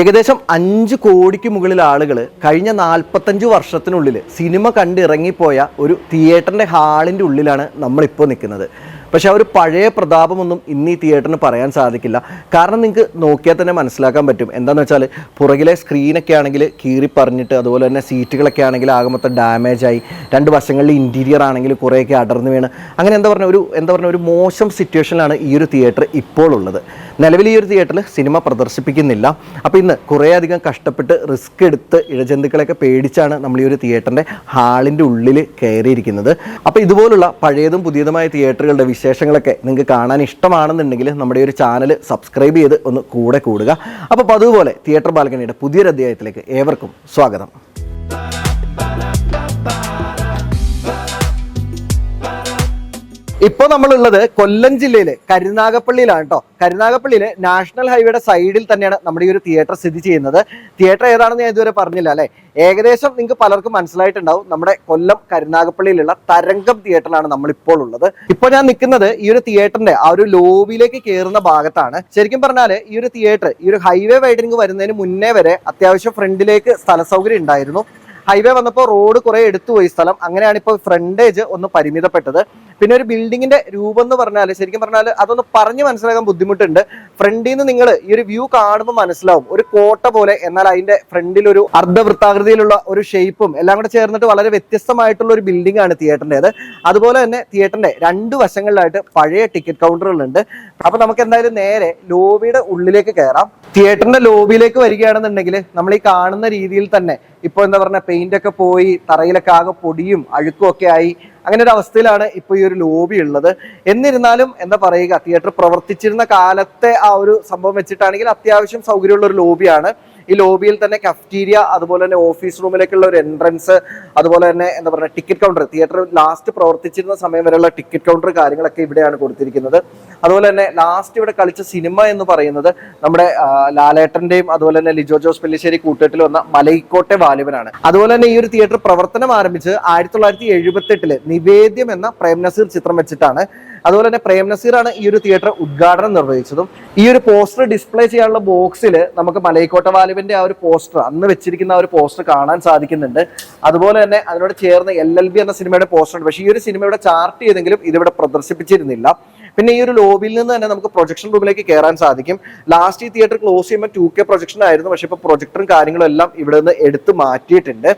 ഏകദേശം അഞ്ച് കോടിക്ക് മുകളിൽ ആളുകൾ കഴിഞ്ഞ നാൽപ്പത്തഞ്ച് വർഷത്തിനുള്ളിൽ സിനിമ കണ്ടിറങ്ങിപ്പോയ ഒരു തിയേറ്ററിന്റെ ഹാളിന്റെ ഉള്ളിലാണ് നമ്മളിപ്പോൾ നിൽക്കുന്നത്. പക്ഷെ ആ ഒരു പഴയ പ്രതാപമൊന്നും ഇന്ന് ഈ തിയേറ്ററിന് പറയാൻ സാധിക്കില്ല. കാരണം നിങ്ങൾക്ക് നോക്കിയാൽ തന്നെ മനസ്സിലാക്കാൻ പറ്റും. എന്താണെന്ന് വെച്ചാൽ പുറകിലെ സ്ക്രീനൊക്കെ ആണെങ്കിൽ കീറി പറഞ്ഞിട്ട് അതുപോലെ തന്നെ സീറ്റുകളൊക്കെ ആണെങ്കിൽ ആകെ മൊത്തം ഡാമേജ് ആയി. രണ്ട് വശങ്ങളിൽ ഇന്റീരിയർ ആണെങ്കിൽ കുറേയൊക്കെ അടർന്നു വീണ്. അങ്ങനെ എന്താ പറഞ്ഞ ഒരു എന്താ പറഞ്ഞ ഒരു മോശം സിറ്റുവേഷനിലാണ് ഈ ഒരു തിയേറ്റർ ഇപ്പോൾ ഉള്ളത്. നിലവിൽ ഈ ഒരു തിയേറ്ററിൽ സിനിമ പ്രദർശിപ്പിക്കുന്നില്ല. അപ്പോൾ ഇന്ന് കുറേയധികം കഷ്ടപ്പെട്ട് റിസ്ക് എടുത്ത് ഇഴജന്തുക്കളെയൊക്കെ പേടിച്ചാണ് നമ്മൾ ഈ ഒരു തിയേറ്ററിന്റെ ഹാളിന്റെ ഉള്ളിൽ കയറിയിരിക്കുന്നത്. അപ്പോൾ ഇതുപോലുള്ള പഴയതും പുതിയതുമായ തിയേറ്ററുകളുടെ വിശേഷങ്ങളൊക്കെ നിങ്ങൾക്ക് കാണാൻ ഇഷ്ടമാണെന്നുണ്ടെങ്കിൽ നമ്മുടെ ഒരു ചാനൽ സബ്സ്ക്രൈബ് ചെയ്ത് ഒന്ന് കൂടെ കൂടുക. അപ്പോൾ അതുപോലെ തിയേറ്റർ ബാൽക്കണിയുടെ പുതിയൊരു അധ്യായത്തിലേക്ക് ഏവർക്കും സ്വാഗതം. ഇപ്പോൾ നമ്മളുള്ളത് കൊല്ലം ജില്ലയിലെ കരുനാഗപ്പള്ളിയിലാണ് കേട്ടോ കരുനാഗപ്പള്ളിയിലെ നാഷണൽ ഹൈവേയുടെ സൈഡിൽ തന്നെയാണ് നമ്മുടെ ഈ ഒരു തിയേറ്റർ സ്ഥിതി ചെയ്യുന്നത്. തിയേറ്റർ ഏതാണെന്ന് ഞാൻ ഇതുവരെ പറഞ്ഞില്ല അല്ലേ? ഏകദേശം നിങ്ങൾക്ക് പലർക്കും മനസ്സിലായിട്ടുണ്ടാവും നമ്മുടെ കൊല്ലം കരുനാഗപ്പള്ളിയിലുള്ള തരംഗം തിയേറ്ററിലാണ് നമ്മളിപ്പോൾ ഉള്ളത്. ഇപ്പോൾ ഞാൻ നിൽക്കുന്നത് ഈ ഒരു തിയേറ്ററിന്റെ ആ ഒരു ലോബിയിലേക്ക് കയറുന്ന ഭാഗത്താണ്. ശരിക്കും പറഞ്ഞാൽ ഈ ഒരു തിയേറ്റർ ഈ ഒരു ഹൈവേ വൈഡനിങ് വരുന്നതിന് മുന്നേ വരെ അത്യാവശ്യം ഫ്രണ്ടിലേക്ക് സ്ഥല സൗകര്യം ഉണ്ടായിരുന്നു. ഹൈവേ വന്നപ്പോൾ റോഡ് കുറെ എടുത്തുപോയി സ്ഥലം. അങ്ങനെയാണ് ഇപ്പോൾ ഫ്രണ്ടേജ് ഒന്ന് പരിമിതപ്പെട്ടത്. പിന്നെ ഒരു ബിൽഡിങ്ങിന്റെ രൂപം എന്ന് പറഞ്ഞാൽ ശരിക്കും പറഞ്ഞാൽ അതൊന്ന് പറഞ്ഞു മനസ്സിലാക്കാൻ ബുദ്ധിമുട്ടുണ്ട്. ഫ്രണ്ടിൽ നിന്ന് നിങ്ങൾ ഈ ഒരു വ്യൂ കാണുമ്പോൾ മനസ്സിലാവും. ഒരു കോട്ട പോലെ എന്നാൽ അതിന്റെ ഫ്രണ്ടിൽ ഒരു അർദ്ധവൃത്താകൃതിയിലുള്ള ഒരു ഷേപ്പും എല്ലാം കൂടെ ചേർന്നിട്ട് വളരെ വ്യത്യസ്തമായിട്ടുള്ള ഒരു ബിൽഡിംഗ് ആണ് തിയേറ്ററിന്റെത് അതുപോലെ തന്നെ തിയേറ്ററിന്റെ രണ്ട് വശങ്ങളിലായിട്ട് പഴയ ടിക്കറ്റ് കൗണ്ടറുകളുണ്ട് അപ്പൊ നമുക്ക് എന്തായാലും നേരെ ലോബിയുടെ ഉള്ളിലേക്ക് കയറാം തിയേറ്ററിന്റെ ലോബിയിലേക്ക് വരികയാണെന്നുണ്ടെങ്കിൽ നമ്മൾ ഈ കാണുന്ന രീതിയിൽ തന്നെ ഇപ്പൊ എന്താ പറഞ്ഞ പെയിന്റ് ഒക്കെ പോയി തറയിലൊക്കെ ആകെ പൊടിയും അഴുക്കും ഒക്കെ ആയി. അങ്ങനെ ഒരു അവസ്ഥയിലാണ് ഇപ്പൊ ഈ ഒരു ലോബി ഉള്ളത്. എന്നിരുന്നാലും എന്താ പറയുക തിയേറ്റർ പ്രവർത്തിച്ചിരുന്ന കാലത്തെ ആ ഒരു സംഭവം വെച്ചിട്ടാണെങ്കിൽ അത്യാവശ്യം സൗകര്യമുള്ള ഒരു ലോബിയാണ് ഈ ലോബിയിൽ തന്നെ കഫ്റ്റീരിയ അതുപോലെ തന്നെ ഓഫീസ് റൂമിലേക്കുള്ള ഒരു എൻട്രൻസ് അതുപോലെ തന്നെ എന്താ പറയുക ടിക്കറ്റ് കൗണ്ടർ തിയേറ്റർ ലാസ്റ്റ് പ്രവർത്തിച്ചിരുന്ന സമയം വരെയുള്ള ടിക്കറ്റ് കൗണ്ടർ കാര്യങ്ങളൊക്കെ ഇവിടെയാണ് കൊടുത്തിരിക്കുന്നത്. അതുപോലെ തന്നെ ലാസ്റ്റ് ഇവിടെ കളിച്ച സിനിമ എന്ന് പറയുന്നത് നമ്മുടെ ലാലേട്ടന്റെയും അതുപോലെ തന്നെ ലിജോ ജോസ് പെല്ലിശ്ശേരി കൂട്ടുകെട്ടിൽ വന്ന മലയിക്കോട്ടെ വാലിബനാണ്. അതുപോലെ തന്നെ ഈ ഒരു തിയേറ്റർ പ്രവർത്തനം ആരംഭിച്ച് ആയിരത്തി തൊള്ളായിരത്തി എഴുപത്തി എട്ടിൽ നിവേദ്യം എന്ന പ്രേംനസീർ ചിത്രം വെച്ചിട്ടാണ്. അതുപോലെ തന്നെ പ്രേം നസീറാണ് ഈ ഒരു തിയേറ്റർ ഉദ്ഘാടനം നിർവഹിച്ചതും. ഈ ഒരു പോസ്റ്റർ ഡിസ്പ്ലേ ചെയ്യാനുള്ള ബോക്സിൽ നമുക്ക് മലൈക്കോട്ട വാലുവിന്റെ ആ ഒരു പോസ്റ്റർ അന്ന് വെച്ചിരിക്കുന്ന ആ ഒരു പോസ്റ്റർ കാണാൻ സാധിക്കുന്നുണ്ട്. അതുപോലെ തന്നെ അതിനോട് ചേർന്ന് എൽ എൽ ബി എന്ന സിനിമയുടെ പോസ്റ്റർ ഉണ്ട്. പക്ഷേ ഈ ഒരു സിനിമയുടെ ചാർട്ട് ചെയ്തെങ്കിലും ഇതിവിടെ പ്രദർശിപ്പിച്ചിരുന്നില്ല. പിന്നെ ഈ ഒരു ലോബിയിൽ നിന്ന് തന്നെ നമുക്ക് പ്രൊജക്ഷൻ റൂമിലേക്ക് കയറാൻ സാധിക്കും. ലാസ്റ്റ് ഈ തിയേറ്റർ ക്ലോസ് ചെയ്യുമ്പോൾ ടു കെ പ്രൊജക്ഷൻ ആയിരുന്നു. പക്ഷേ ഇപ്പോൾ പ്രൊജക്ടറും കാര്യങ്ങളും എല്ലാം ഇവിടെ നിന്ന് എടുത്തു മാറ്റിയിട്ടുണ്ട്.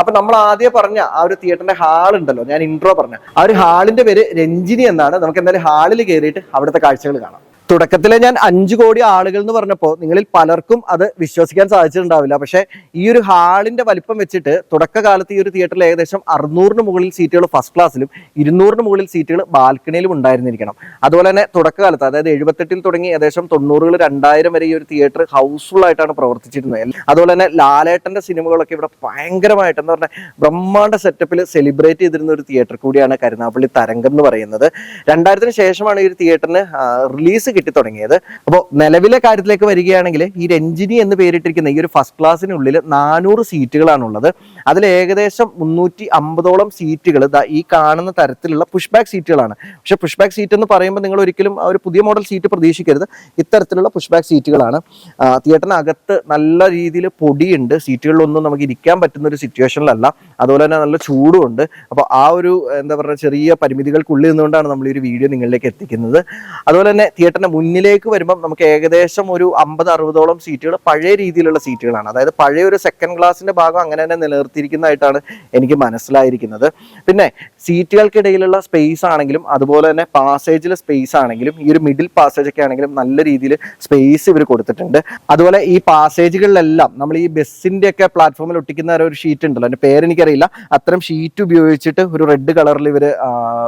അപ്പൊ നമ്മൾ ആദ്യം പറഞ്ഞ ആ ഒരു തിയേറ്ററിന്റെ ഹാൾ ഉണ്ടല്ലോ ഞാൻ ഇൻട്രോ പറഞ്ഞ ആ ഒരു ഹാളിന്റെ പേര് രഞ്ജിനി എന്നാണ്. നമുക്ക് എന്തായാലും ഹാളിൽ കയറിയിട്ട് അവിടുത്തെ കാഴ്ചകൾ കാണാം. തുടക്കത്തിലെ ഞാൻ അഞ്ചു കോടി ആളുകൾ എന്ന് പറഞ്ഞപ്പോൾ നിങ്ങളിൽ പലർക്കും അത് വിശ്വസിക്കാൻ സാധിച്ചിട്ടുണ്ടാവില്ല. പക്ഷേ ഈ ഒരു ഹാളിന്റെ വലിപ്പം വെച്ചിട്ട് തുടക്കകാലത്ത് ഈ ഒരു തിയേറ്ററിൽ ഏകദേശം അറുന്നൂറിന് മുകളിൽ സീറ്റുകൾ ഫസ്റ്റ് ക്ലാസ്സിലും ഇരുന്നൂറിന് മുകളിൽ സീറ്റുകൾ ബാൽക്കണിയിലും ഉണ്ടായിരുന്നിരിക്കണം. അതുപോലെ തന്നെ തുടക്കകാലത്ത് അതായത് എഴുപത്തെട്ടിൽ തുടങ്ങി ഏകദേശം തൊണ്ണൂറുകൾ രണ്ടായിരം വരെ ഈ ഒരു തിയേറ്റർ ഹൗസ്ഫുൾ ആയിട്ടാണ് പ്രവർത്തിച്ചിരുന്നത്. അതുപോലെ തന്നെ ലാലേട്ടന്റെ സിനിമകളൊക്കെ ഇവിടെ ഭയങ്കരമായിട്ട് എന്ന് പറഞ്ഞാൽ ബ്രഹ്മാണ്ഡ സെറ്റപ്പിൽ സെലിബ്രേറ്റ് ചെയ്തിരുന്ന ഒരു തിയേറ്റർ കൂടിയാണ് കരുനാപ്പള്ളി തരംഗം എന്ന് പറയുന്നത്. രണ്ടായിരത്തിന് ശേഷമാണ് ഈ ഒരു തിയേറ്ററിന് റിലീസ് കിട്ടി തുടങ്ങിയത് അപ്പോൾ നിലവിലെ കാര്യത്തിലേക്ക് വരികയാണെങ്കിൽ ഈ രഞ്ജിനി എന്ന് പേരിട്ടിരിക്കുന്ന ഈ ഒരു ഫസ്റ്റ് ക്ലാസ്സിനുള്ളിൽ നാനൂറ് സീറ്റുകളാണുള്ളത്. അതിൽ ഏകദേശം മുന്നൂറ്റി അമ്പതോളം സീറ്റുകൾ ഈ കാണുന്ന തരത്തിലുള്ള പുഷ് ബാക്ക് സീറ്റുകളാണ്. പക്ഷെ പുഷ് ബാക്ക് സീറ്റ് എന്ന് പറയുമ്പോൾ നിങ്ങൾ ഒരിക്കലും ഒരു പുതിയ മോഡൽ സീറ്റ് പ്രതീക്ഷിക്കരുത്. ഇത്തരത്തിലുള്ള പുഷ് ബാക്ക് സീറ്റുകളാണ് തിയേറ്ററിനകത്ത് നല്ല രീതിയിൽ പൊടിയുണ്ട്. സീറ്റുകളിലൊന്നും നമുക്ക് ഇരിക്കാൻ പറ്റുന്ന ഒരു സിറ്റുവേഷനിലല്ല അതുപോലെ തന്നെ നല്ല ചൂടുമുണ്ട്. അപ്പോൾ ആ ഒരു എന്താ പറയുക ചെറിയ പരിമിതികൾക്കുള്ളിൽ നിന്നുകൊണ്ടാണ് നമ്മൾ ഈ ഒരു വീഡിയോ നിങ്ങളിലേക്ക് എത്തിക്കുന്നത്. അതുപോലെ തന്നെ തിയേറ്ററിന്റെ മുന്നിലേക്ക് വരുമ്പം നമുക്ക് ഏകദേശം ഒരു അമ്പത് അറുപതോളം സീറ്റുകൾ പഴയ രീതിയിലുള്ള സീറ്റുകളാണ്. അതായത് പഴയ ഒരു സെക്കൻഡ് ക്ലാസിന്റെ ഭാഗം അങ്ങനെ തന്നെ നിലനിർത്തിയിരിക്കുന്നതായിട്ടാണ് എനിക്ക് മനസ്സിലായിരിക്കുന്നത്. പിന്നെ സീറ്റുകൾക്കിടയിലുള്ള സ്പേസ് ആണെങ്കിലും അതുപോലെ തന്നെ പാസേജിലെ സ്പേസ് ആണെങ്കിലും ഈ ഒരു മിഡിൽ പാസേജ് ഒക്കെ ആണെങ്കിലും നല്ല രീതിയിൽ സ്പേസ് ഇവർ കൊടുത്തിട്ടുണ്ട്. അതുപോലെ ഈ പാസേജുകളിലെല്ലാം നമ്മൾ ഈ ബസ്സിന്റെ ഒക്കെ പ്ലാറ്റ്ഫോമിൽ ഒട്ടിക്കുന്ന ഒരു ഷീറ്റ് ഉണ്ടല്ലോ അതിന്റെ പേരെനിക്കറിയില്ല. അത്തരം ഷീറ്റ് ഉപയോഗിച്ചിട്ട് ഒരു റെഡ് കളറിൽ ഇവർ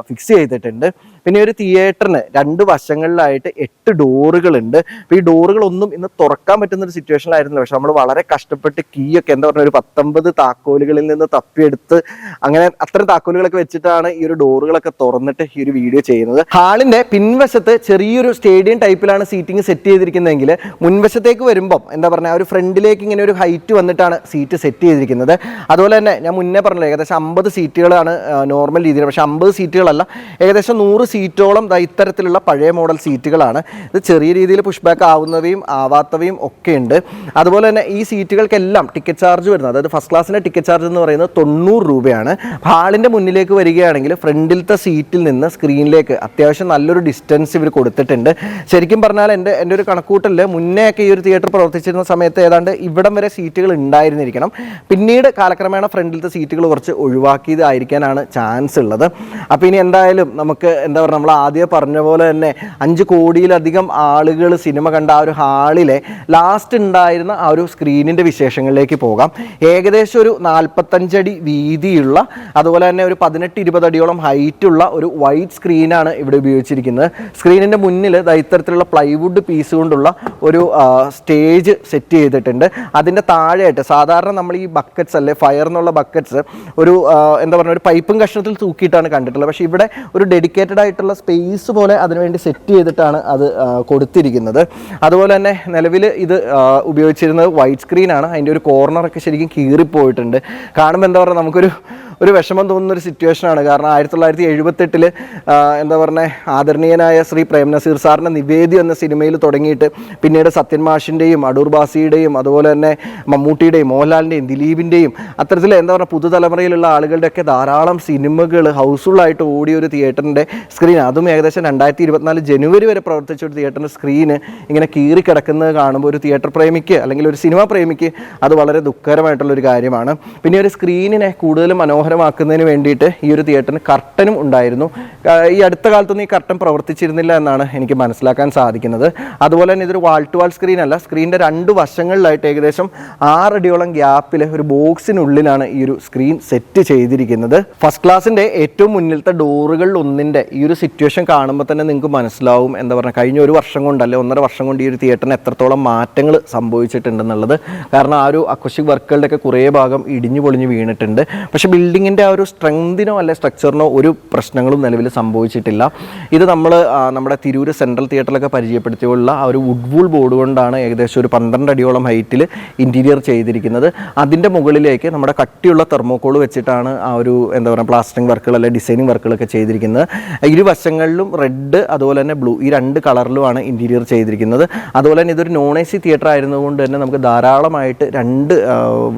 ഫിക്സ് ചെയ്തിട്ടുണ്ട്. പിന്നെ ഒരു തിയേറ്ററിന് രണ്ട് വശങ്ങളിലായിട്ട് എട്ട് ഡോറുകളുണ്ട് അപ്പോൾ ഈ ഡോറുകളൊന്നും ഇന്ന് തുറക്കാൻ പറ്റുന്ന ഒരു സിറ്റുവേഷനിലായിരുന്നു പക്ഷെ നമ്മൾ വളരെ കഷ്ടപ്പെട്ട് കീയൊക്കെ എന്താ പറഞ്ഞാൽ ഒരു പത്തൊമ്പത് താക്കോലുകളിൽ നിന്ന് തപ്പിയെടുത്ത് അങ്ങനെ അത്തരം താക്കോലുകളൊക്കെ വെച്ചിട്ടാണ് ഈ ഒരു ഡോറുകളൊക്കെ തുറന്നിട്ട് ഈ ഒരു വീഡിയോ ചെയ്യുന്നത്. ഹാളിന്റെ പിൻവശത്ത് ചെറിയൊരു സ്റ്റേഡിയം ടൈപ്പിലാണ് സീറ്റിംഗ് സെറ്റ് ചെയ്തിരിക്കുന്നതെങ്കിൽ മുൻവശത്തേക്ക് വരുമ്പം എന്താ പറയുക ഒരു ഫ്രണ്ടിലേക്ക് ഇങ്ങനെ ഒരു ഹൈറ്റ് വന്നിട്ടാണ് സീറ്റ് സെറ്റ് ചെയ്തിരിക്കുന്നത്. അതുപോലെ തന്നെ ഞാൻ മുന്നേ പറഞ്ഞില്ല ഏകദേശം അമ്പത് സീറ്റുകളാണ് നോർമൽ രീതിയിൽ. പക്ഷേ അമ്പത് സീറ്റുകളല്ല ഏകദേശം നൂറ് സീറ്റോളം ഇത്തരത്തിലുള്ള പഴയ മോഡൽ സീറ്റുകളാണ്. ഇത് ചെറിയ രീതിയിൽ പുഷ് ബാക്ക് ആവുന്നവയും ആവാത്തവയും ഒക്കെ ഉണ്ട്. അതുപോലെ തന്നെ ഈ സീറ്റുകൾക്കെല്ലാം ടിക്കറ്റ് ചാർജ് വരുന്നത് അതായത് ഫസ്റ്റ് ക്ലാസ്സിന്റെ ടിക്കറ്റ് ചാർജ് എന്ന് പറയുന്നത് തൊണ്ണൂറ് രൂപയാണ്. ഹാളിന്റെ മുന്നിലേക്ക് വരികയാണെങ്കിൽ ഫ്രണ്ടിലത്തെ സീറ്റിൽ നിന്ന് സ്ക്രീനിലേക്ക് അത്യാവശ്യം നല്ലൊരു ഡിസ്റ്റൻസ് ഇവർ കൊടുത്തിട്ടുണ്ട്. ശരിക്കും പറഞ്ഞാൽ എന്റെ എന്റെ ഒരു കണക്കൂട്ടലിൽ മുന്നേ ഒക്കെ ഈ ഒരു തിയേറ്റർ പ്രവർത്തിച്ചിരുന്ന സമയത്ത് ഏതാണ്ട് ഇവിടം വരെ സീറ്റുകൾ ഉണ്ടായിരുന്നിരിക്കണം. പിന്നീട് കാലക്രമേണ ഫ്രണ്ടിലത്തെ സീറ്റുകൾ കുറച്ച് ഒഴിവാക്കിയതായിരിക്കാനാണ് ചാൻസ് ഉള്ളത്. അപ്പോൾ ഇനി എന്തായാലും നമുക്ക് എന്താ പറയുക നമ്മൾ ആദ്യം പറഞ്ഞ പോലെ തന്നെ അഞ്ച് കോടിയിലധികം ആളുകൾ സിനിമ കണ്ട ആ ഒരു ഹാളിലെ ലാസ്റ്റ് ഉണ്ടായിരുന്ന ആ ഒരു സ്ക്രീനിന്റെ വിശേഷങ്ങളിലേക്ക് പോകാം. ഏകദേശം ഒരു നാൽപ്പത്തഞ്ചടി വീതിയുള്ള അതുപോലെ തന്നെ ഒരു പതിനെട്ട് ഇരുപതടിയോളം ഹൈറ്റുള്ള ഒരു വൈറ്റ് സ്ക്രീനാണ് ഇവിടെ ഉപയോഗിച്ചിരിക്കുന്നത്. സ്ക്രീനിന്റെ മുന്നിൽ ഇത്തരത്തിലുള്ള പ്ലൈവുഡ് പീസ് കൊണ്ടുള്ള ഒരു സ്റ്റേജ് സെറ്റ് ചെയ്തിട്ടുണ്ട്. അതിന്റെ താഴെയായിട്ട് സാധാരണ നമ്മൾ ഈ ബക്കറ്റ്സ് അല്ലെ ഫയർ എന്നുള്ള ബക്കറ്റ്സ് ഒരു എന്താ പറയുക ഒരു പൈപ്പും കഷ്ണത്തിൽ തൂക്കിയിട്ടാണ് കണ്ടിട്ടുള്ളത്. പക്ഷേ ഇവിടെ ഒരു ഡെഡിക്കേറ്റഡ് ആയിട്ടുള്ള സ്പേസ് പോലെ അതിനുവേണ്ടി സെറ്റ് ചെയ്തിട്ടാണ് അത് കൊടുത്തിരിക്കുന്നത്. അതുപോലെ തന്നെ നിലവിൽ ഇത് ഉപയോഗിച്ചിരുന്നത് വൈറ്റ് സ്ക്രീനാണ് അതിന്റെ ഒരു കോർണറൊക്കെ ശരിക്കും കീറിപ്പോയിട്ടുണ്ട്. കാണുമ്പോൾ എന്താ പറയുക നമുക്കൊരു ഒരു വിഷമം തോന്നുന്ന ഒരു സിറ്റുവേഷനാണ് കാരണം ആയിരത്തി തൊള്ളായിരത്തി എഴുപത്തെട്ടിൽ എന്താ പറഞ്ഞ ആദരണീയനായ ശ്രീ പ്രേംനസീർ സാറിന്റെ നിവേദി എന്ന സിനിമയിൽ തുടങ്ങിയിട്ട് പിന്നീട് സത്യൻ മാഷിന്റെയും അടൂർ ബാസിയുടെയും അതുപോലെ തന്നെ മമ്മൂട്ടിയുടെയും മോഹൻലാലിന്റെയും ദിലീപിന്റെയും അത്തരത്തിൽ എന്താ പറയുക പുതുതലമുറയിലുള്ള ആളുകളുടെയൊക്കെ ധാരാളം സിനിമകൾ ഹൗസ്ഫുള്ളായിട്ട് ഓടിയ ഒരു തിയേറ്ററിന്റെ സ്ക്രീൻ അതും ഏകദേശം രണ്ടായിരത്തി ഇരുപത്തിനാല് ജനുവരി വരെ പ്രവർത്തിച്ച ഒരു തിയേറ്ററിന്റെ സ്ക്രീന് ഇങ്ങനെ കീറി കിടക്കുന്നത് കാണുമ്പോൾ ഒരു തിയേറ്റർ പ്രേമിക്ക് അല്ലെങ്കിൽ ഒരു സിനിമ പ്രേമിക്ക് അത് വളരെ ദുഃഖകരമായിട്ടുള്ളൊരു കാര്യമാണ്. പിന്നെ ഒരു സ്ക്രീനിനെ കൂടുതൽ മനോഹരമാക്കുന്നതിന് വേണ്ടിയിട്ട് ഈ ഒരു തിയേറ്ററിന് കർട്ടനും ഉണ്ടായിരുന്നു. ഈ അടുത്ത കാലത്തൊന്നും ഈ കർട്ടൻ പ്രവർത്തിച്ചിരുന്നില്ല എന്നാണ് എനിക്ക് മനസ്സിലാക്കാൻ സാധിക്കുന്നത്. അതുപോലെ തന്നെ ഇതൊരു വാൾ ടു വാൾ സ്ക്രീൻ അല്ല സ്ക്രീനിന്റെ രണ്ട് വശങ്ങളിലായിട്ട് ഏകദേശം ആറടിയോളം ഗ്യാപ്പിൽ ഒരു ബോക്സിനുള്ളിലാണ് ഈ ഒരു സ്ക്രീൻ സെറ്റ് ചെയ്തിരിക്കുന്നത്. ഫസ്റ്റ് ക്ലാസ്സിന്റെ ഏറ്റവും മുന്നിലത്തെ ഡോറുകളിൽ ഒന്നിന്റെ ഈ ഒരു സിറ്റുവേഷൻ കാണുമ്പോൾ തന്നെ നിങ്ങൾക്ക് മനസ്സിലാവും എന്താ പറയുക കഴിഞ്ഞ ഒരു വർഷം കൊണ്ട് അല്ലെ ഒന്നര വർഷം കൊണ്ട് ഈ ഒരു തിയേറ്ററിന് എത്രത്തോളം മാറ്റങ്ങൾ സംഭവിച്ചിട്ടുണ്ടെന്നുള്ളത്. കാരണം ആ ഒരു അക്വസ്റ്റിക് വർക്കുകളുടെ ഒക്കെ കുറേ ഭാഗം ഇടിഞ്ഞു പൊളിഞ്ഞ് വീണിട്ടുണ്ട്. പക്ഷേ ബിൽഡിങ്ങിന്റെ ആ ഒരു സ്ട്രെങ്തിനോ അല്ലെ സ്ട്രക്ചറിനോ ഒരു പ്രശ്നങ്ങളും നിലവിൽ സംഭവിച്ചിട്ടില്ല. ഇത് നമ്മൾ നമ്മുടെ തിരൂര് സെൻട്രൽ തിയേറ്ററിലൊക്കെ പരിചയപ്പെടുത്തിയുള്ള ആ ഒരു വുഡ്വൂൾ ബോർഡ് കൊണ്ടാണ് ഏകദേശം ഒരു പന്ത്രണ്ട് അടിയോളം ഹൈറ്റിൽ ഇന്റീരിയർ ചെയ്തിരിക്കുന്നത്. അതിന്റെ മുകളിലേക്ക് നമ്മുടെ കട്ടിയുള്ള തെർമോക്കോൾ വെച്ചിട്ടാണ് ആ ഒരു എന്താ പറയുക പ്ലാസ്റ്ററിംഗ് വർക്കുകൾ അല്ലെങ്കിൽ ഡിസൈനിങ് വർക്കുകളൊക്കെ ചെയ്തിരിക്കുന്നത്. ഇരുവശങ്ങളിലും റെഡ് അതുപോലെ തന്നെ ബ്ലൂ ഈ രണ്ട് കളറിലുമാണ് ഇന്റീരിയർ ചെയ്തിരിക്കുന്നത്. അതുപോലെ തന്നെ ഇതൊരു നോൺ എ സി തിയേറ്റർ ആയിരുന്നതുകൊണ്ട് തന്നെ നമുക്ക് ധാരാളമായിട്ട് രണ്ട്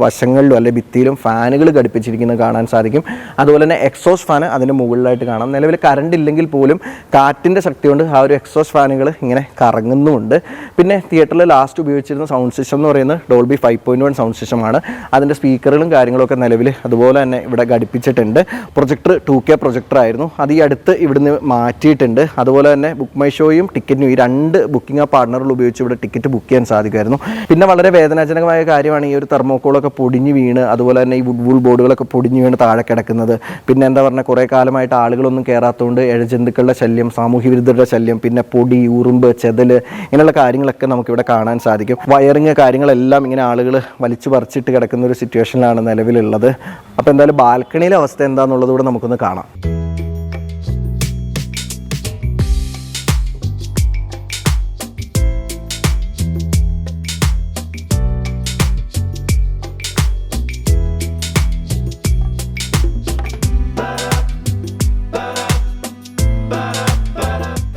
വശങ്ങളിലും അല്ലെങ്കിൽ ഭിത്തിയിലും ഫാനുകൾ ഘടിപ്പിച്ചിരിക്കുന്നത് കാണാൻ സാധിക്കും. അതുപോലെ തന്നെ എക്സോസ് ഫാൻ അതിന്റെ മുകളിലായിട്ട് കാണാം. നിലവിൽ കറണ്ട് ഇല്ലെങ്കിൽ പോലും കാറ്റിന്റെ ശക്തി കൊണ്ട് ആ ഒരു എക്സോസ് ഫാനുകൾ ഇങ്ങനെ കറങ്ങുന്നുമുണ്ട് പിന്നെ തിയേറ്ററിൽ ലാസ്റ്റ് ഉപയോഗിച്ചിരുന്ന സൗണ്ട് സിസ്റ്റം എന്ന് പറയുന്നത് Dolby five point one sound സിസ്റ്റമാണ് അതിന്റെ സ്പീക്കറുകളും കാര്യങ്ങളൊക്കെ നിലവിൽ അതുപോലെ തന്നെ ഇവിടെ ഘടിപ്പിച്ചിട്ടുണ്ട്. പ്രൊജക്ടർ ടു കെ പ്രൊജക്ടർ ആയിരുന്നു. അത് ഈ അടുത്ത് ഇവിടുന്ന് മാറ്റിയിട്ടുണ്ട്. അതുപോലെ തന്നെ ബുക്ക് മൈ ഷോയും ടിക്കറ്റിനും ഈ രണ്ട് ബുക്കിംഗ് ആ പാർട്ണറുകൾ ഉപയോഗിച്ച് ഇവിടെ ടിക്കറ്റ് ബുക്ക് ചെയ്യാൻ സാധിക്കുമായിരുന്നു. പിന്നെ വളരെ വേദനാജനകമായ കാര്യമാണ് ഈ ഒരു തെർമോക്കോളൊക്കെ പൊടിഞ്ഞ് വീണ് അതുപോലെ തന്നെ ഈ വുഡ് വൂൾ ബോർഡുകളൊക്കെ പൊടിഞ്ഞ് വീണ് താഴെ കിടക്കുന്നത്. പിന്നെ എന്താ പറഞ്ഞാൽ കുറേ കാലമായിട്ട് ആളുകളൊന്നും കയറാത്തതുകൊണ്ട് ഇഴജന്തുക്കളുടെ ശല്യം സാമൂഹ്യ വിരുദ്ധരുടെ ശല്യം പിന്നെ പൊടി ഉറുമ്പ് ചെതൽ ഇങ്ങനെയുള്ള കാര്യങ്ങളൊക്കെ നമുക്കിവിടെ കാണാൻ സാധിക്കും. വയറിങ് കാര്യങ്ങളെല്ലാം ഇങ്ങനെ ആളുകൾ വലിച്ചു പറിച്ചിട്ട് കിടക്കുന്ന ഒരു സിറ്റുവേഷനിലാണ് നിലവിലുള്ളത്. അപ്പോൾ എന്തായാലും ബാൽക്കണിയിലെ അവസ്ഥ എന്താണെന്നുള്ളത് കൂടെ നമുക്കൊന്ന് കാണാം.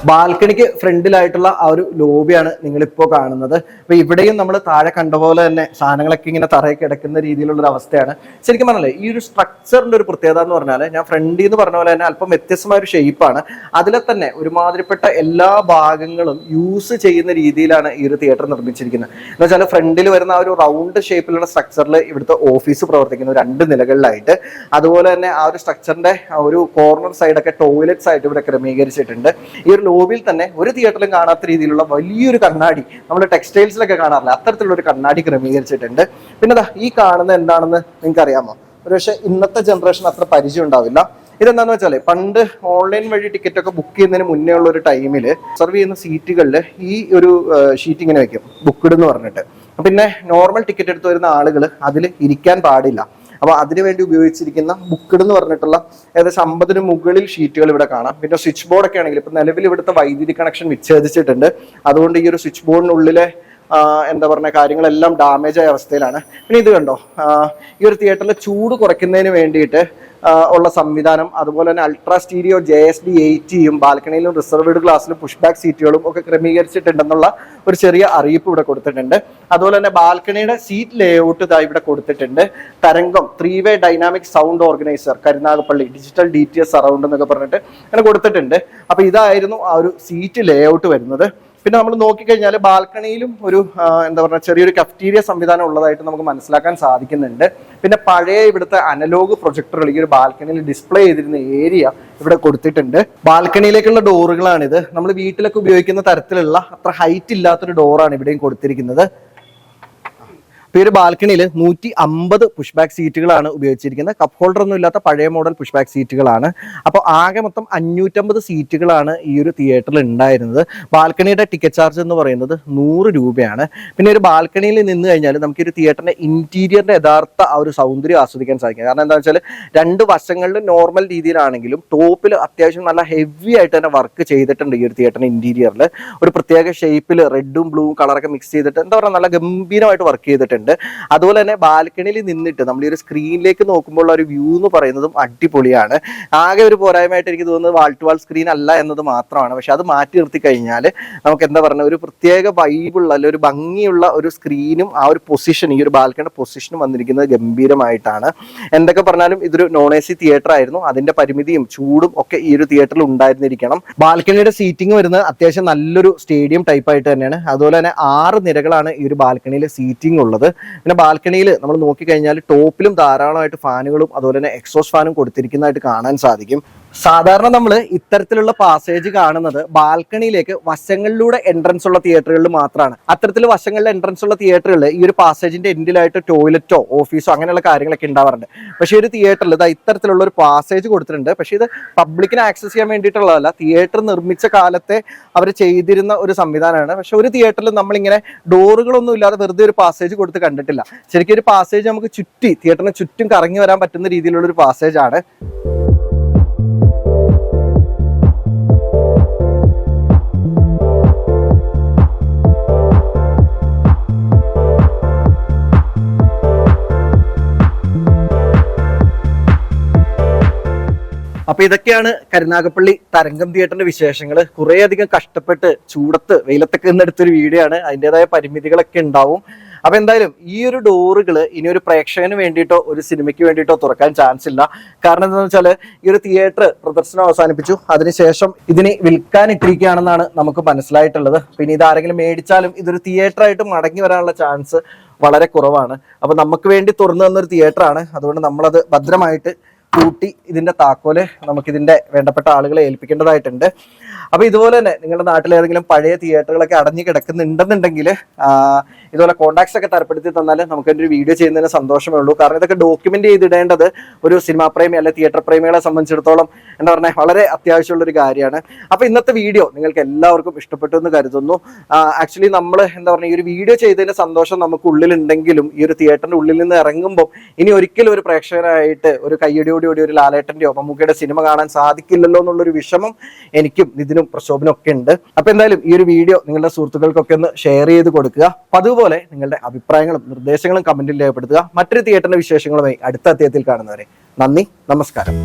ബാൽക്കണിക്ക് ഫ്രണ്ടിലായിട്ടുള്ള ആ ഒരു ലോബിയാണ് നിങ്ങളിപ്പോൾ കാണുന്നത്. അപ്പൊ ഇവിടെയും നമ്മൾ താഴെ കണ്ട പോലെ തന്നെ സാധനങ്ങളൊക്കെ ഇങ്ങനെ തറയിൽ കിടക്കുന്ന രീതിയിലുള്ള ഒരു അവസ്ഥയാണ്. ശരിക്കും പറഞ്ഞാലേ ഈ ഒരു സ്ട്രക്ചറിന്റെ ഒരു പ്രത്യേകത എന്ന് പറഞ്ഞാൽ ഞാൻ ഫ്രണ്ടിൽ എന്ന് പറഞ്ഞ പോലെ തന്നെ അല്പം വ്യത്യസ്തമായ ഒരു ഷേപ്പാണ് അതിലെ തന്നെ ഒരുമാതിരിപ്പെട്ട എല്ലാ ഭാഗങ്ങളും യൂസ് ചെയ്യുന്ന രീതിയിലാണ് ഈ ഒരു തിയേറ്റർ നിർമ്മിച്ചിരിക്കുന്നത്. എന്ന് വെച്ചാൽ ഫ്രണ്ടിൽ വരുന്ന ആ ഒരു റൗണ്ട് ഷേപ്പിലുള്ള സ്ട്രക്ചറിൽ ഇവിടുത്തെ ഓഫീസ് പ്രവർത്തിക്കുന്നു രണ്ട് നിലകളിലായിട്ട് അതുപോലെ തന്നെ ആ ഒരു സ്ട്രക്ചറിന്റെ ഒരു കോർണർ സൈഡൊക്കെ ടോയ്ലറ്റ്സ് ആയിട്ട് ഇവിടെ ക്രമീകരിച്ചിട്ടുണ്ട്. ഈ ഒരു ലോബിയിൽ തന്നെ ഒരു തിയേറ്ററിലും കാണാത്ത രീതിയിലുള്ള വലിയൊരു കണ്ണാടി നമ്മൾ ടെക്സ്റ്റൈൽസിലൊക്കെ കാണാറില്ല. അത്തരത്തിലുള്ള ഒരു കണ്ണാടി ക്രമീകരിച്ചിട്ടുണ്ട്. പിന്നെ ഈ കാണുന്ന എന്താണെന്ന് നിങ്ങൾക്ക് അറിയാമോ ഒരുപക്ഷെ ഇന്നത്തെ ജനറേഷൻ അത്ര പരിചയം ഉണ്ടാവില്ല. ഇതെന്താന്ന് വെച്ചാൽ പണ്ട് ഓൺലൈൻ വഴി ടിക്കറ്റ് ഒക്കെ ബുക്ക് ചെയ്യുന്നതിന് മുന്നേ ഉള്ള ഒരു ടൈമിൽ സെർവ് ചെയ്യുന്ന സീറ്റുകളിൽ ഈ ഒരു ഷീറ്റ് ഇങ്ങനെ വെക്കും. ബുക്ക്ഡ് എന്ന് പറഞ്ഞിട്ട്. പിന്നെ നോർമൽ ടിക്കറ്റ് എടുത്ത് വരുന്ന ആളുകൾ അതിൽ ഇരിക്കാൻ പാടില്ല. അപ്പൊ അതിനുവേണ്ടി ഉപയോഗിച്ചിരിക്കുന്ന ബുക്കഡ് എന്ന് പറഞ്ഞിട്ടുള്ള ഏകദേശം അമ്പതിന് മുകളിൽ ഷീറ്റുകൾ ഇവിടെ കാണാം. പിന്നെ സ്വിച്ച് ബോർഡ് ഒക്കെ ആണെങ്കിൽ ഇപ്പൊ നിലവിൽ ഇവിടുത്തെ വൈദ്യുതി കണക്ഷൻ വിച്ഛേദിച്ചിട്ടുണ്ട്. അതുകൊണ്ട് ഈ ഒരു സ്വിച്ച് ബോർഡിനുള്ളിലെ എന്താ പറഞ്ഞ കാര്യങ്ങളെല്ലാം ഡാമേജ് ആയ അവസ്ഥയിലാണ്. പിന്നെ ഇത് കണ്ടോ ഈ ഒരു തിയേറ്ററിൽ ചൂട് കുറയ്ക്കുന്നതിന് വേണ്ടിയിട്ട് ഉള്ള സംവിധാനം അതുപോലെ തന്നെ ultra stereo J S D എയ്റ്റിയും ബാൽക്കണിയിലും റിസർവ്ഡ് ഗ്ലാസ്സിലും പുഷ് ബാക്ക് സീറ്റുകളും ഒക്കെ ക്രമീകരിച്ചിട്ടുണ്ടെന്നുള്ള ഒരു ചെറിയ അറിയിപ്പ് ഇവിടെ കൊടുത്തിട്ടുണ്ട്. അതുപോലെ തന്നെ ബാൽക്കണിയുടെ സീറ്റ് ലേഔട്ട് ഇതാ ഇവിടെ കൊടുത്തിട്ടുണ്ട്. Tharangam three way dynamic sound organiser Karunagappally digital D T S surround എന്നൊക്കെ പറഞ്ഞിട്ട് അങ്ങനെ കൊടുത്തിട്ടുണ്ട്. അപ്പൊ ഇതായിരുന്നു ആ ഒരു സീറ്റ് ലേഔട്ട് വരുന്നത്. പിന്നെ നമ്മൾ നോക്കിക്കഴിഞ്ഞാൽ ബാൽക്കണിയിലും ഒരു എന്താ പറയുക ചെറിയൊരു കഫ്റ്റീരിയ സംവിധാനം ഉള്ളതായിട്ട് നമുക്ക് മനസ്സിലാക്കാൻ സാധിക്കുന്നുണ്ട്. പിന്നെ പഴയ ഇവിടുത്തെ അനലോഗ് പ്രൊജക്ടറുകൾ ഈ ഒരു ബാൽക്കണിയിൽ ഡിസ്പ്ലേ ചെയ്തിരുന്ന ഏരിയ ഇവിടെ കൊടുത്തിട്ടുണ്ട്. ബാൽക്കണിയിലേക്കുള്ള ഡോറുകളാണിത് നമ്മൾ വീട്ടിലൊക്കെ ഉപയോഗിക്കുന്ന തരത്തിലുള്ള അത്ര ഹൈറ്റ് ഇല്ലാത്തൊരു ഡോറാണ് ഇവിടെയും കൊടുത്തിരിക്കുന്നത്. ഇപ്പൊ ഈ ഒരു ബാൽക്കണിയിൽ നൂറ്റി അമ്പത് പുഷ് ബാക്ക് സീറ്റുകളാണ് ഉപയോഗിച്ചിരിക്കുന്നത്. കപ്പ് ഹോൾഡർ ഒന്നും ഇല്ലാത്ത പഴയ മോഡൽ പുഷ് ബാക്ക് സീറ്റുകളാണ് അപ്പോൾ ആകെ മൊത്തം അഞ്ഞൂറ്റമ്പത് സീറ്റുകളാണ് ഈ ഒരു തിയേറ്ററിൽ ഉണ്ടായിരുന്നത്. ബാൽക്കണിയുടെ ടിക്കറ്റ് ചാർജ് എന്ന് പറയുന്നത് നൂറ് രൂപയാണ്. പിന്നെ ഒരു ബാൽക്കണിയിൽ നിന്ന് കഴിഞ്ഞാൽ നമുക്ക് ഒരു തിയേറ്ററിന്റെ ഇന്റീരിയറിന്റെ യഥാർത്ഥ ആ ഒരു സൗന്ദര്യം ആസ്വദിക്കാൻ സാധിക്കും. കാരണം എന്താ വെച്ചാൽ രണ്ട് വശങ്ങളിലും നോർമൽ രീതിയിലാണെങ്കിലും ടോപ്പിൽ അത്യാവശ്യം നല്ല ഹെവി ആയിട്ട് തന്നെ വർക്ക് ചെയ്തിട്ടുണ്ട് ഈ ഒരു തിയേറ്ററിന്റെ ഇന്റീരിയറിൽ ഒരു പ്രത്യേക ഷേപ്പിൽ റെഡും ബ്ലൂവും കളറൊക്കെ മിക്സ് ചെയ്തിട്ട് എന്താ പറയുക നല്ല ഗംഭീരമായിട്ട് വർക്ക് ചെയ്തിട്ടുണ്ട്. അതുപോലെ തന്നെ ബാൽക്കണിയിൽ നിന്നിട്ട് നമ്മൾ ഈ ഒരു സ്ക്രീനിലേക്ക് നോക്കുമ്പോൾ ഒരു വ്യൂ എന്ന് പറയുന്നതും അടിപൊളിയാണ്. ആകെ ഒരു പോരായ്മയായിട്ട് എനിക്ക് തോന്നുന്നത് വാൾ ടു വാൾ സ്ക്രീൻ അല്ല എന്നത് മാത്രമാണ്. പക്ഷെ അത് മാറ്റി നിർത്തി കഴിഞ്ഞാൽ നമുക്ക് എന്താ പറയുക ഒരു പ്രത്യേക വൈബുള്ള അല്ലെങ്കിൽ ഒരു ഭംഗിയുള്ള ഒരു സ്ക്രീനും ആ ഒരു പൊസിഷൻ ഈ ഒരു ബാൽക്കണിയുടെ പൊസിഷനും വന്നിരിക്കുന്നത് ഗംഭീരമായിട്ടാണ്. എന്തൊക്കെ പറഞ്ഞാലും ഇതൊരു നോൺ എ സി തിയേറ്റർ ആയിരുന്നു. അതിന്റെ പരിമിതിയും ചൂടും ഒക്കെ ഈ ഒരു തിയേറ്ററിൽ ഉണ്ടായിരുന്നിരിക്കണം. ബാൽക്കണിയുടെ സീറ്റിംഗ് വരുന്നത് അത്യാവശ്യം നല്ലൊരു സ്റ്റേഡിയം ടൈപ്പ് ആയിട്ട് തന്നെയാണ്. അതുപോലെ തന്നെ ആറ് നിരകളാണ് ഈ ഒരു ബാൽക്കണിയിൽ സീറ്റിംഗ് ഉള്ളത്. പിന്നെ ബാൽക്കണിയിൽ നമ്മൾ നോക്കിക്കഴിഞ്ഞാൽ ടോപ്പിലും ധാരാളമായിട്ട് ഫാനുകളും അതുപോലെ തന്നെ എക്സോസ് ഫാനും കൊടുത്തിരിക്കുന്നതായിട്ട് കാണാൻ സാധിക്കും. സാധാരണ നമ്മൾ ഇത്തരത്തിലുള്ള പാസേജ് കാണുന്നത് ബാൽക്കണിയിലേക്ക് വശങ്ങളിലൂടെ എൻട്രൻസ് ഉള്ള തിയേറ്ററുകളിൽ മാത്രമാണ് അത്തരത്തിൽ വശങ്ങളിലെ എൻട്രൻസ് ഉള്ള തിയേറ്ററുകളിൽ ഈ ഒരു പാസേജിന്റെ എൻഡിലായിട്ട് ടോയ്ലറ്റോ ഓഫീസോ അങ്ങനെയുള്ള കാര്യങ്ങളൊക്കെ ഉണ്ടാവാറുണ്ട്. പക്ഷേ ഒരു തിയേറ്ററിൽ ഇതാ ഇത്തരത്തിലുള്ള ഒരു പാസേജ് കൊടുത്തിട്ടുണ്ട്. പക്ഷേ ഇത് പബ്ലിക്കിന് ആക്സസ് ചെയ്യാൻ വേണ്ടിയിട്ടുള്ളതല്ല തിയേറ്റർ നിർമ്മിച്ച കാലത്തെ അവർ ചെയ്തിരുന്ന ഒരു സംവിധാനമാണ്. പക്ഷെ ഒരു തിയേറ്ററിൽ നമ്മളിങ്ങനെ ഡോറുകളൊന്നും ഇല്ലാതെ വെറുതെ ഒരു പാസേജ് കൊടുത്ത് കണ്ടിട്ടില്ല. ശരിക്കും ഒരു പാസേജ് നമുക്ക് ചുറ്റി തിയേറ്ററിന് ചുറ്റും കറങ്ങി വരാൻ പറ്റുന്ന രീതിയിലുള്ള ഒരു പാസേജ് അപ്പൊ ഇതൊക്കെയാണ് കരുനാഗപ്പള്ളി തരംഗം തിയേറ്ററിന്റെ വിശേഷങ്ങൾ കുറെ അധികം കഷ്ടപ്പെട്ട് ചൂടത്ത് വെയിലത്തൊക്കെ നിന്നെടുത്തൊരു വീഡിയോ ആണ്. അതിന്റെതായ പരിമിതികളൊക്കെ ഉണ്ടാവും. അപ്പൊ എന്തായാലും ഈ ഒരു ഡോറുകൾ ഇനി ഒരു പ്രേക്ഷകന് വേണ്ടിയിട്ടോ ഒരു സിനിമയ്ക്ക് വേണ്ടിയിട്ടോ തുറക്കാൻ ചാൻസ് ഇല്ല. കാരണം എന്താണെന്ന് വെച്ചാൽ ഈ ഒരു തിയേറ്റർ പ്രദർശനം അവസാനിപ്പിച്ചു. അതിനുശേഷം ഇതിനെ വിൽക്കാൻ ഇട്ടിരിക്കുകയാണെന്നാണ് നമുക്ക് മനസ്സിലായിട്ടുള്ളത്. പിന്നെ ഇത് ആരെങ്കിലും മേടിച്ചാലും ഇതൊരു തിയേറ്റർ ആയിട്ട് മടങ്ങി വരാനുള്ള ചാൻസ് വളരെ കുറവാണ്. അപ്പൊ നമുക്ക് വേണ്ടി തുറന്നു തന്നൊരു തിയേറ്ററാണ് അതുകൊണ്ട് നമ്മളത് ഭദ്രമായിട്ട് കൂട്ടി ഇതിന്റെ താക്കോൽ നമുക്കിതിന്റെ വേണ്ടപ്പെട്ട ആളുകളെ ഏൽപ്പിക്കേണ്ടതായിട്ടുണ്ട്. അപ്പൊ ഇതുപോലെ തന്നെ നിങ്ങളുടെ നാട്ടിൽ ഏതെങ്കിലും പഴയ തിയേറ്ററുകളൊക്കെ അടഞ്ഞു കിടക്കുന്നുണ്ടെന്നുണ്ടെങ്കിൽ ഇതുപോലെ കോണ്ടാക്ട്സ് ഒക്കെ തരപ്പെടുത്തി തന്നാൽ നമുക്ക് ഒരു വീഡിയോ ചെയ്യുന്നതിന് സന്തോഷമേ ഉള്ളൂ. കാരണം ഇതൊക്കെ ഡോക്യുമെന്റ് ചെയ്തിടേണ്ടത് ഒരു സിനിമാ പ്രേമി അല്ലെ തിയേറ്റർ പ്രേമികളെ സംബന്ധിച്ചിടത്തോളം എന്താ പറഞ്ഞാൽ വളരെ അത്യാവശ്യമുള്ള ഒരു കാര്യമാണ്. അപ്പൊ ഇന്നത്തെ വീഡിയോ നിങ്ങൾക്ക് എല്ലാവർക്കും ഇഷ്ടപ്പെട്ടു എന്ന് കരുതുന്നു. ആക്ച്വലി നമ്മൾ എന്താ പറഞ്ഞാൽ ഈ ഒരു വീഡിയോ ചെയ്തതിന്റെ സന്തോഷം നമുക്ക് ഉള്ളിലുണ്ടെങ്കിലും ഈ ഒരു തിയേറ്ററിന്റെ ഉള്ളിൽ നിന്ന് ഇറങ്ങുമ്പോൾ ഇനി ഒരിക്കലും ഒരു പ്രേക്ഷകനായിട്ട് ഒരു കയ്യടിയോടുകൂടി ഒരു ലാലേട്ടന്റെയോ മമ്മൂക്കയുടെ സിനിമ കാണാൻ സാധിക്കില്ലല്ലോ എന്നുള്ളൊരു വിഷമം എനിക്കും ഇതിനും പ്രക്ഷോഭനും ഒക്കെ ഉണ്ട്. അപ്പൊ എന്തായാലും ഈ ഒരു വീഡിയോ നിങ്ങളുടെ സുഹൃത്തുക്കൾക്കൊക്കെ ഒന്ന് ഷെയർ ചെയ്ത് കൊടുക്കുക. അതുപോലെ നിങ്ങളുടെ അഭിപ്രായങ്ങളും നിർദ്ദേശങ്ങളും കമന്റിൽ രേഖപ്പെടുത്തുക. മറ്റൊരു തിയേറ്ററിന്റെ വിശേഷങ്ങളുമായി അടുത്ത അധ്യായത്തിൽ കാണുന്നവരെ. നന്ദി നമസ്കാരം.